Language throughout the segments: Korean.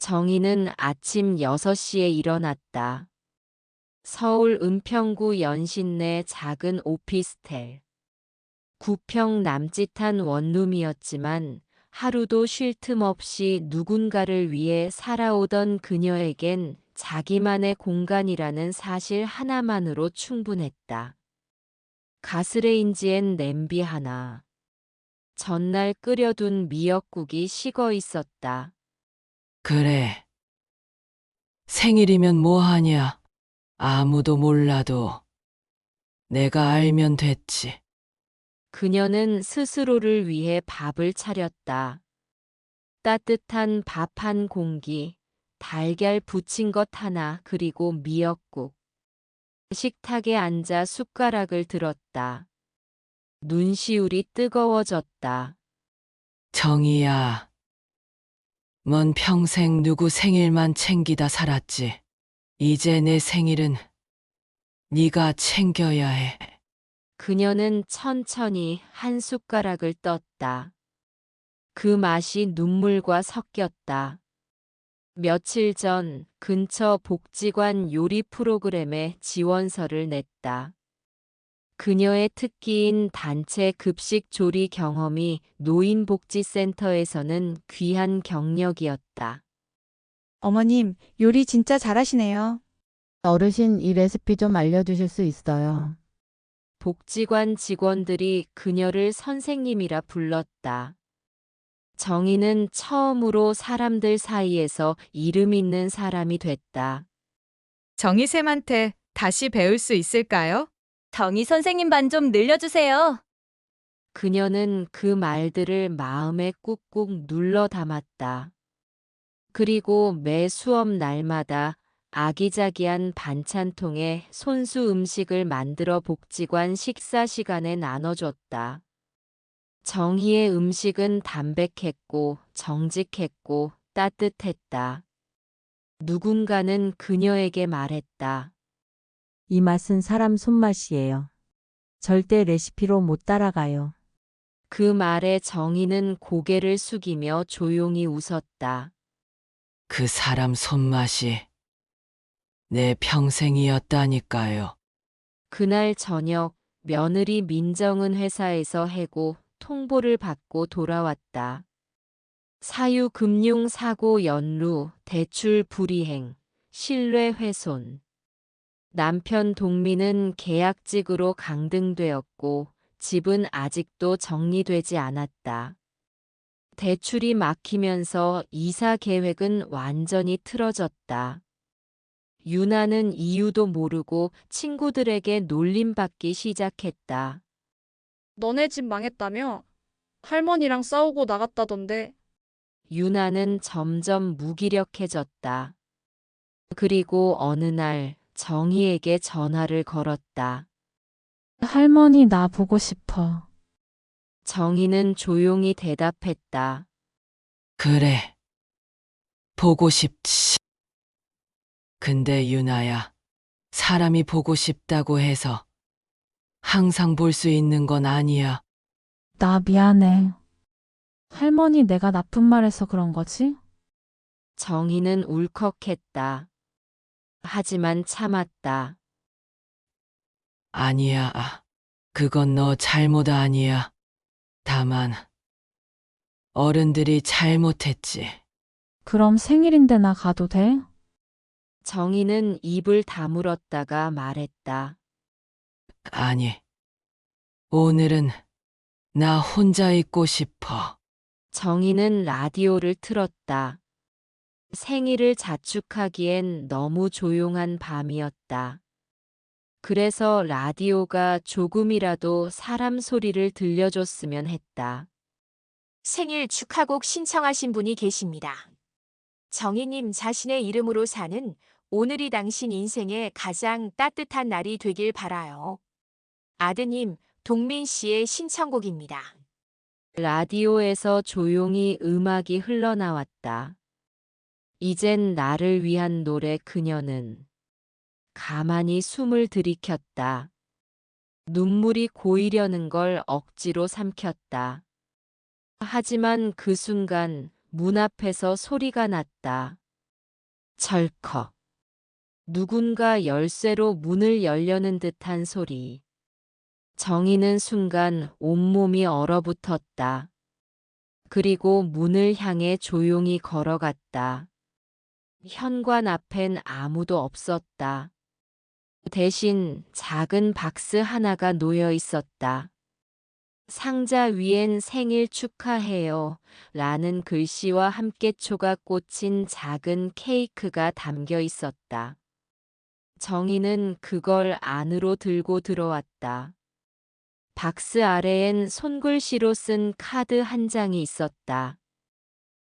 정희는 아침 6시에 일어났다. 서울 은평구 연신내 작은 오피스텔. 9평 남짓한 원룸이었지만 하루도 쉴 틈 없이 누군가를 위해 살아오던 그녀에겐 자기만의 공간이라는 사실 하나만으로 충분했다. 가스레인지엔 냄비 하나. 전날 끓여둔 미역국이 식어 있었다. 그래. 생일이면 뭐하냐? 아무도 몰라도 내가 알면 됐지. 그녀는 스스로를 위해 밥을 차렸다. 따뜻한 밥 한 공기, 달걀 부친 것 하나, 그리고 미역국. 식탁에 앉아 숟가락을 들었다. 눈시울이 뜨거워졌다. 정이야. 먼 평생 누구 생일만 챙기다 살았지. 이제 내 생일은 네가 챙겨야 해. 그녀는 천천히 한 숟가락을 떴다. 그 맛이 눈물과 섞였다. 며칠 전 근처 복지관 요리 프로그램에 지원서를 냈다. 그녀의 특기인 단체 급식 조리 경험이 노인복지센터에서는 귀한 경력이었다. 어머님, 요리 진짜 잘하시네요. 어르신 이 레시피 좀 알려주실 수 있어요? 복지관 직원들이 그녀를 선생님이라 불렀다. 정희는 처음으로 사람들 사이에서 이름 있는 사람이 됐다. 정희쌤한테 다시 배울 수 있을까요? 정희 선생님 반 좀 늘려주세요. 그녀는 그 말들을 마음에 꾹꾹 눌러 담았다. 그리고 매 수업 날마다 아기자기한 반찬통에 손수 음식을 만들어 복지관 식사 시간에 나눠줬다. 정희의 음식은 담백했고 정직했고 따뜻했다. 누군가는 그녀에게 말했다. 이 맛은 사람 손맛이에요. 절대 레시피로 못 따라가요. 그 말에 정희는 고개를 숙이며 조용히 웃었다. 그 사람 손맛이 내 평생이었다니까요. 그날 저녁 며느리 민정은 회사에서 해고 통보를 받고 돌아왔다. 사유금융 사고 연루, 대출 불이행, 신뢰 훼손. 남편 동민은 계약직으로 강등되었고 집은 아직도 정리되지 않았다. 대출이 막히면서 이사 계획은 완전히 틀어졌다. 유나는 이유도 모르고 친구들에게 놀림받기 시작했다. 너네 집 망했다며? 할머니랑 싸우고 나갔다던데. 유나는 점점 무기력해졌다. 그리고 어느 날 정희에게 전화를 걸었다. 할머니 나 보고 싶어. 정희는 조용히 대답했다. 그래. 보고 싶지. 근데 유나야, 사람이 보고 싶다고 해서 항상 볼 수 있는 건 아니야. 나 미안해. 할머니 내가 나쁜 말 해서 그런 거지? 정희는 울컥했다. 하지만 참았다. 아니야. 아, 그건 너 잘못 아니야. 다만, 어른들이 잘못했지. 그럼 생일인데 나 가도 돼? 정희는 입을 다물었다가 말했다. 아니, 오늘은 나 혼자 있고 싶어. 정희는 라디오를 틀었다. 생일을 자축하기엔 너무 조용한 밤이었다. 그래서 라디오가 조금이라도 사람 소리를 들려줬으면 했다. 생일 축하곡 신청하신 분이 계십니다. 정희님 자신의 이름으로 사는 오늘이 당신 인생의 가장 따뜻한 날이 되길 바라요. 아드님, 동민 씨의 신청곡입니다. 라디오에서 조용히 음악이 흘러나왔다. 이젠 나를 위한 노래 그녀는 가만히 숨을 들이켰다. 눈물이 고이려는 걸 억지로 삼켰다. 하지만 그 순간 문 앞에서 소리가 났다. 철컥. 누군가 열쇠로 문을 열려는 듯한 소리. 정희는 순간 온몸이 얼어붙었다. 그리고 문을 향해 조용히 걸어갔다. 현관 앞엔 아무도 없었다. 대신 작은 박스 하나가 놓여 있었다. 상자 위엔 생일 축하해요 라는 글씨와 함께 초가 꽂힌 작은 케이크가 담겨 있었다. 정희는 그걸 안으로 들고 들어왔다. 박스 아래엔 손글씨로 쓴 카드 한 장이 있었다.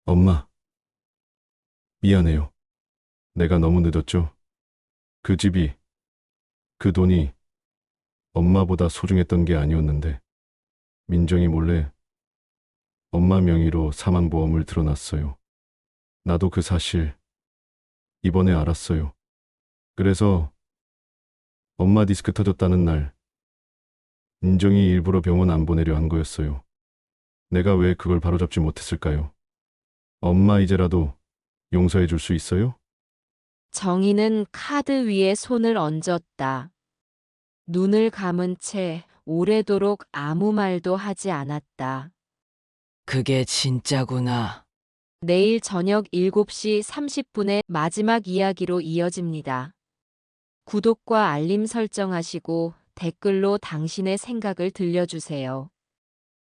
엄마. 미안해요. 내가 너무 늦었죠? 그 집이, 그 돈이 엄마보다 소중했던 게 아니었는데, 민정이 몰래 엄마 명의로 사망보험을 들어놨어요. 나도 그 사실 이번에 알았어요. 그래서 엄마 디스크 터졌다는 날, 민정이 일부러 병원 안 보내려 한 거였어요. 내가 왜 그걸 바로잡지 못했을까요? 엄마 이제라도 용서해 줄 수 있어요? 정희는 카드 위에 손을 얹었다. 눈을 감은 채 오래도록 아무 말도 하지 않았다. 그게 진짜구나. 내일 저녁 7시 30분에 마지막 이야기로 이어집니다. 구독과 알림 설정하시고 댓글로 당신의 생각을 들려주세요.